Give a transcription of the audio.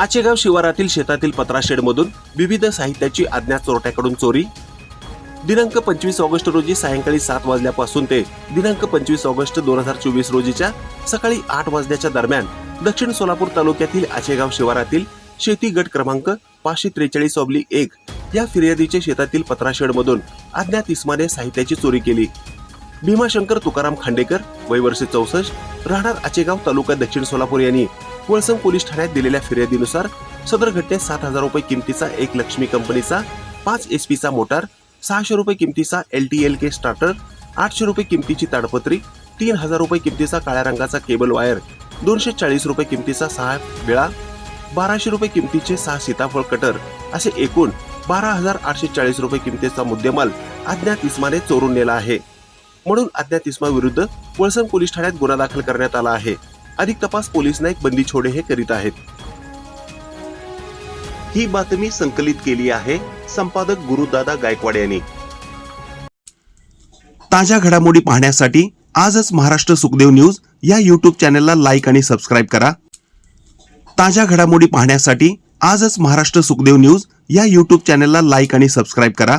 आचेगाव शिवारातील शेतातील पत्राशेडमधून विविध साहित्याची अज्ञात चोरट्याकडून चोरी. दिनांक पंचवीस ऑगस्ट रोजी सायंकाळी सात वाजल्यापासून ते दिनांक पंचवीस ऑगस्ट दोन हजार चोवीस रोजीच्या सकाळी आठ वाजल्याच्या दरम्यान दक्षिण सोलापूर तालुक्यातील आचेगाव शिवारातील शेती गट क्रमांक पाचशे त्रेचाळीस ऑब्लिक एक या फिर्यादीचे शेतातील पत्राशेडमधून अज्ञात इस्माने साहित्याची चोरी केली. भीमाशंकर तुकाराम खांडेकर वय वर्ष चौसष्ट राहणार आचेगाव तालुका दक्षिण सोलापूर यांनी वळसंग पोलीस ठाण्यात दिलेल्या फिर्यादीनुसार सदर घटनेत सात हजार रुपये किमतीचा एक लक्ष्मी कंपनीचा पाच एस पीचा मोटार सहाशे रुपये किमतीचा L T L K starter आठशे रुपये किमतीची ताडपत्री तीन हजार रुपये किमतीचा काळ्या रंगाचा केबल वायर दोनशे चाळीस रुपये किमतीचा सहा वेळा बाराशे रुपये किमतीचे सहा सीताफळ कटर असे एकूण बारा हजार आठशे चाळीस रुपये किमतीचा मुद्देमाल अज्ञात इस्माने चोरून नेला आहे. म्हणून अज्ञात इस्मा विरुद्ध पोलीस ठाण्यात गुन्हा दाखल करण्यात आला आहे. अधिक तपास पोलीस नाईक बंदी छोडे हे करीत आहेत. ही बातमी संकलित केली आहे संपादक गुरुदादा गायकवाड यांनी. ताज्या घडामोडी पाहण्यासाठी आजच महाराष्ट्र सुखदेव न्यूज या युट्यूब चॅनलला लाईक आणि सबस्क्राईब करा. ताज्या घडामोडी पाहण्यासाठी आजच महाराष्ट्र सुखदेव न्यूज या युट्यूब चॅनलला लाईक आणि सबस्क्राईब करा.